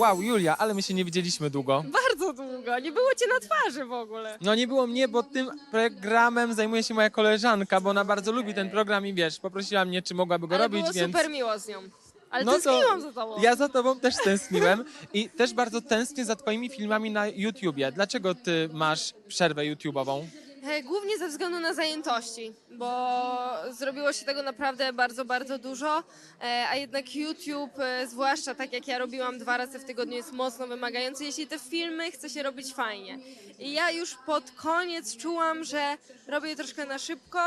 Wow, Julia, ale my się nie widzieliśmy długo. Bardzo długo, nie było cię na twarzy w ogóle. No nie było mnie, bo tym programem zajmuje się moja koleżanka, bo ona bardzo lubi ten program i wiesz, poprosiła mnie, czy mogłaby go Ale robić, było więc... super miło z nią. Ale No to tęskniłam za tobą. Ja za tobą też tęskniłem i też bardzo tęsknię za twoimi filmami na YouTubie. Dlaczego ty masz przerwę YouTube'ową? E, Głównie ze względu na zajętości, bo zrobiło się tego naprawdę bardzo, bardzo dużo, e, a jednak YouTube, e, zwłaszcza tak jak ja robiłam dwa razy w tygodniu, jest mocno wymagający, jeśli te filmy chce się robić fajnie. I ja już pod koniec czułam, że robię troszkę na szybko,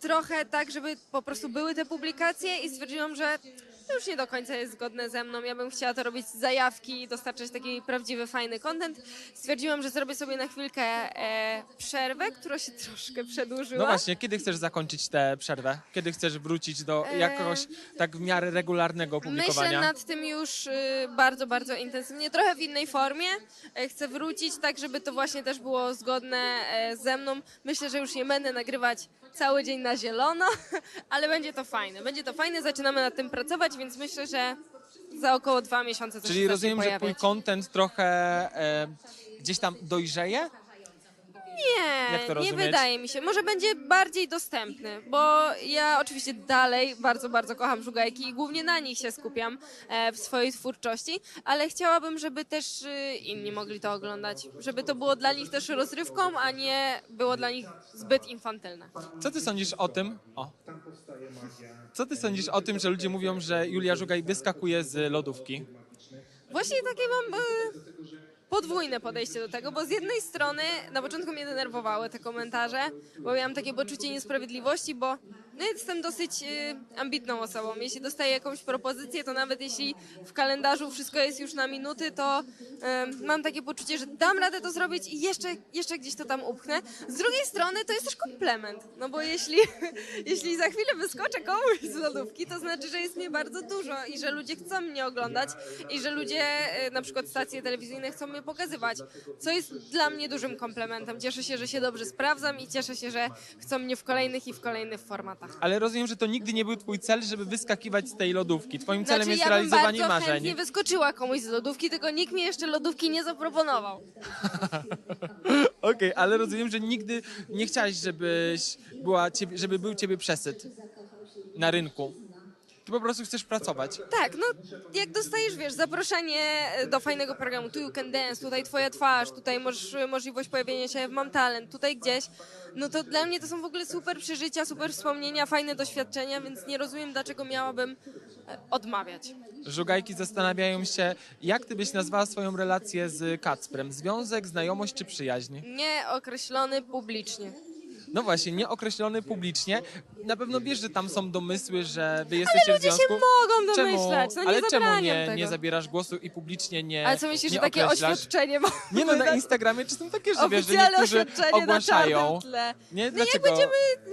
trochę tak, żeby po prostu były te publikacje i stwierdziłam, że to już nie do końca jest zgodne ze mną. Ja bym chciała to robić z zajawki i dostarczać taki prawdziwy, fajny content. Stwierdziłam, że zrobię sobie na chwilkę e, przerwę, która się troszkę przedłużyła. No właśnie, kiedy chcesz zakończyć tę przerwę? Kiedy chcesz wrócić do Eee, jakiegoś tak w miarę regularnego publikowania? Myślę nad tym już y, bardzo, bardzo intensywnie, trochę w innej formie. E, Chcę wrócić tak, żeby to właśnie też było zgodne e, ze mną. Myślę, że już nie będę nagrywać cały dzień na zielono, ale będzie to fajne. Będzie to fajne, zaczynamy nad tym pracować, więc myślę, że za około dwa miesiące to Czyli się rozumiem, zacznie że twój pojawiać. content trochę e, gdzieś tam dojrzeje? Nie, nie wydaje mi się. Może będzie bardziej dostępny, bo ja oczywiście dalej bardzo, bardzo kocham żugajki i głównie na nich się skupiam e, w swojej twórczości, ale chciałabym, żeby też y, inni mogli to oglądać. Żeby to było dla nich też rozrywką, a nie było dla nich zbyt infantylne. Co ty sądzisz o tym? O. Co ty sądzisz o tym, że ludzie mówią, że Julia Żugaj wyskakuje z lodówki? Właśnie takie mam e, podwójne podejście do tego, bo z jednej strony na początku mnie denerwowały te komentarze, bo miałam takie poczucie niesprawiedliwości, bo no jestem dosyć e, ambitną osobą. Jeśli dostaję jakąś propozycję, to nawet jeśli w kalendarzu wszystko jest już na minuty, to e, mam takie poczucie, że dam radę to zrobić i jeszcze, jeszcze gdzieś to tam upchnę. Z drugiej strony to jest też komplement, no bo jeśli, jeśli za chwilę wyskoczę komuś z lodówki, to znaczy, że jest mnie bardzo dużo i że ludzie chcą mnie oglądać i że ludzie, e, na przykład stacje telewizyjne chcą mnie pokazywać, co jest dla mnie dużym komplementem. Cieszę się, że się dobrze sprawdzam i cieszę się, że chcą mnie w kolejnych i w kolejnych formatach. Ale rozumiem, że to nigdy nie był twój cel, żeby wyskakiwać z tej lodówki. Twoim celem Znaczy, jest ja bym realizowanie bardzo marzeń. chętnie wyskoczyła komuś z lodówki, tylko nikt mi jeszcze lodówki nie zaproponował. Okej, ale rozumiem, że nigdy nie chciałaś, żebyś była ciebie, żeby był ciebie przesyt na rynku. Ty po prostu chcesz pracować. Tak, no jak dostajesz, wiesz, zaproszenie do fajnego programu, tu You Can Dance, tutaj twoja twarz, tutaj możesz, możliwość pojawienia się w Mam Talent, tutaj gdzieś, no to dla mnie to są w ogóle super przeżycia, super wspomnienia, fajne doświadczenia, więc nie rozumiem, dlaczego miałabym e, odmawiać. Żugajki zastanawiają się, jak ty byś nazwała swoją relację z Kacprem? Związek, znajomość czy przyjaźń? Nieokreślony publicznie. No właśnie, nieokreślony publicznie. Na pewno wiesz, że tam są domysły, że wy jesteście Ludzie w związku. się mogą Czemu? domyślać, no nie Ale czemu zabraniam nie, tego. nie zabierasz głosu i publicznie nie Ale co myślisz, nie że takie określasz? oświadczenie ma Nie no, na Instagramie czy są takie, że wiesz, że oficjalne niektórzy oświadczenie na ogłaszają. czarnym tle. Nie, No jak dlaczego? będziemy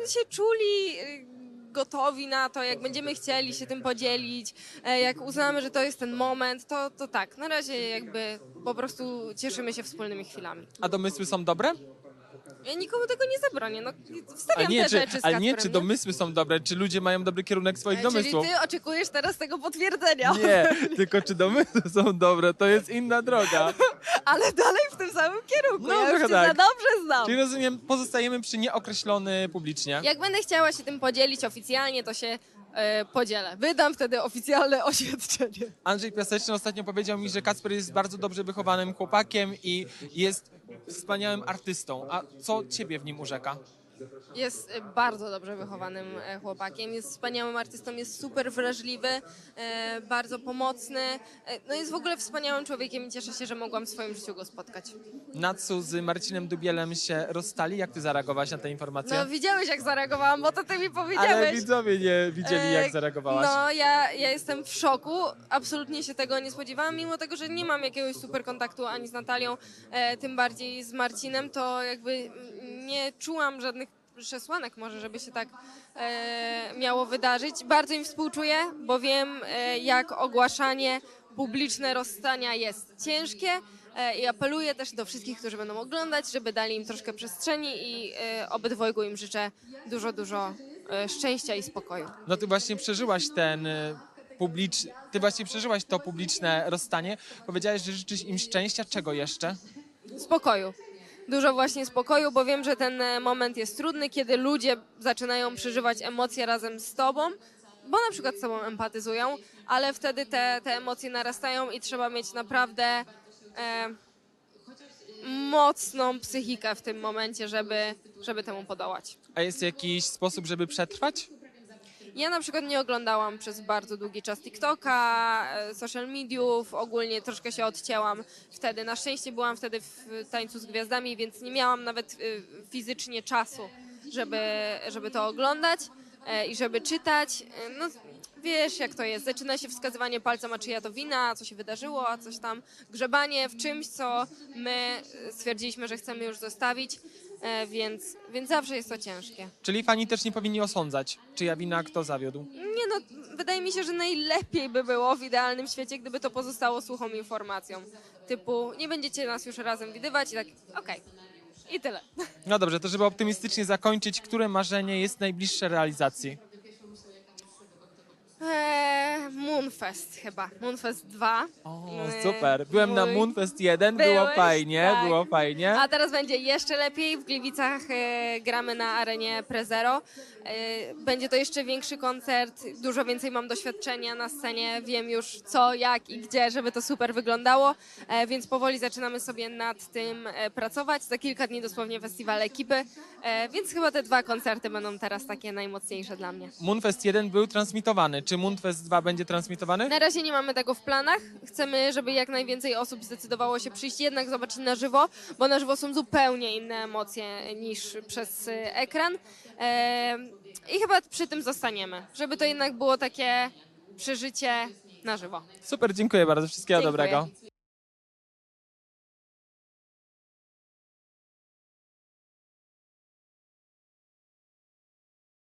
się czuli y, gotowi na to, jak będziemy chcieli się tym podzielić, e, jak uznamy, że to jest ten moment, to, to tak, na razie jakby po prostu cieszymy się wspólnymi chwilami. A domysły są dobre? Ja nikomu tego nie zabronię, no wstawiam nie, te czy, rzeczy z ale nie, Kacprem, czy domysły są dobre, czy ludzie mają dobry kierunek swoich E, domysłów? Czyli ty oczekujesz teraz tego potwierdzenia, Nie, tylko czy domysły są dobre, to jest inna droga. ale dalej w tym samym kierunku, No, ja już trochę cię tak. za dobrze znam. Czyli rozumiem, pozostajemy przy nieokreślony publicznie. Jak będę chciała się tym podzielić oficjalnie, to się e, podzielę. Wydam wtedy oficjalne oświadczenie. Andrzej Piaseczny ostatnio powiedział mi, że Kacper jest bardzo dobrze wychowanym chłopakiem i jest wspaniałym artystą. A co ciebie w nim urzeka? Jest e, bardzo dobrze wychowanym e, chłopakiem, jest wspaniałym artystą, jest super wrażliwy, e, bardzo pomocny. No jest w ogóle wspaniałym człowiekiem i cieszę się, że mogłam w swoim życiu go spotkać. Natsu z Marcinem Dubielem się rozstali. Jak ty zareagowałaś na tę informację? No widziałeś jak zareagowałam, bo to ty mi Ale powiedziałeś. widzowie nie widzieli, jak zareagowałaś. No, ja, ja jestem w szoku. Absolutnie się tego nie spodziewałam, mimo tego, że nie mam jakiegoś super kontaktu ani z Natalią, tym bardziej z Marcinem, to jakby nie czułam żadnych przesłanek może, żeby się tak e, miało wydarzyć. Bardzo im współczuję, bo wiem, e, jak ogłaszanie publiczne rozstania jest ciężkie. E, I apeluję też do wszystkich, którzy będą oglądać, żeby dali im troszkę przestrzeni i e, obydwojgu im życzę dużo, dużo e, szczęścia i spokoju. No ty właśnie przeżyłaś ten y, publiczne, ty właśnie przeżyłaś to publiczne rozstanie. Powiedziałaś, że życzysz im szczęścia. Czego jeszcze? spokoju. Dużo właśnie spokoju, bo wiem, że ten e, moment jest trudny, kiedy ludzie zaczynają przeżywać emocje razem z tobą, bo na przykład z tobą empatyzują, ale wtedy te, te emocje narastają i trzeba mieć naprawdę e, mocną psychikę w tym momencie, żeby, żeby temu podołać. A jest jakiś sposób, żeby przetrwać? Ja na przykład nie oglądałam przez bardzo długi czas TikToka, e, social mediów, ogólnie troszkę się odcięłam wtedy. Na szczęście byłam wtedy w tańcu z gwiazdami, więc nie miałam nawet y, fizycznie czasu, żeby, żeby to oglądać e, i żeby czytać. E, No, wiesz jak to jest, zaczyna się wskazywanie palcem, a czyja to wina, co się wydarzyło, a coś tam, grzebanie w czymś, co my e, stwierdziliśmy, że chcemy już zostawić, e, więc, więc zawsze jest to ciężkie. Czyli fani też nie powinni osądzać, czyja wina kto zawiódł. Nie no, wydaje mi się, że najlepiej by było w idealnym świecie, gdyby to pozostało suchą informacją. Typu, nie będziecie nas już razem widywać i tak, okej. I tyle. No dobrze, to żeby optymistycznie zakończyć, które marzenie jest najbliższe realizacji? Moonfest chyba. Moonfest 2. O, super. Byłem na mój- Moonfest 1, było Byłeś? fajnie, Tak. było fajnie. A teraz będzie jeszcze lepiej. W Gliwicach e, gramy na arenie Prezero. E, będzie to jeszcze większy koncert. Dużo więcej mam doświadczenia na scenie. Wiem już co, jak i gdzie, żeby to super wyglądało. E, więc powoli zaczynamy sobie nad tym e, pracować. Za kilka dni dosłownie festiwal ekipy. E, więc chyba te dwa koncerty będą teraz takie najmocniejsze dla mnie. Moonfest 1 był transmitowany. Czy Moonfest 2 będzie transmitowany? Na razie nie mamy tego w planach. Chcemy, żeby jak najwięcej osób zdecydowało się przyjść jednak zobaczyć na żywo, bo na żywo są zupełnie inne emocje niż przez y, ekran. I chyba przy tym zostaniemy, żeby to jednak było takie przeżycie na żywo. Super, dziękuję bardzo. Wszystkiego Dziękuję. dobrego.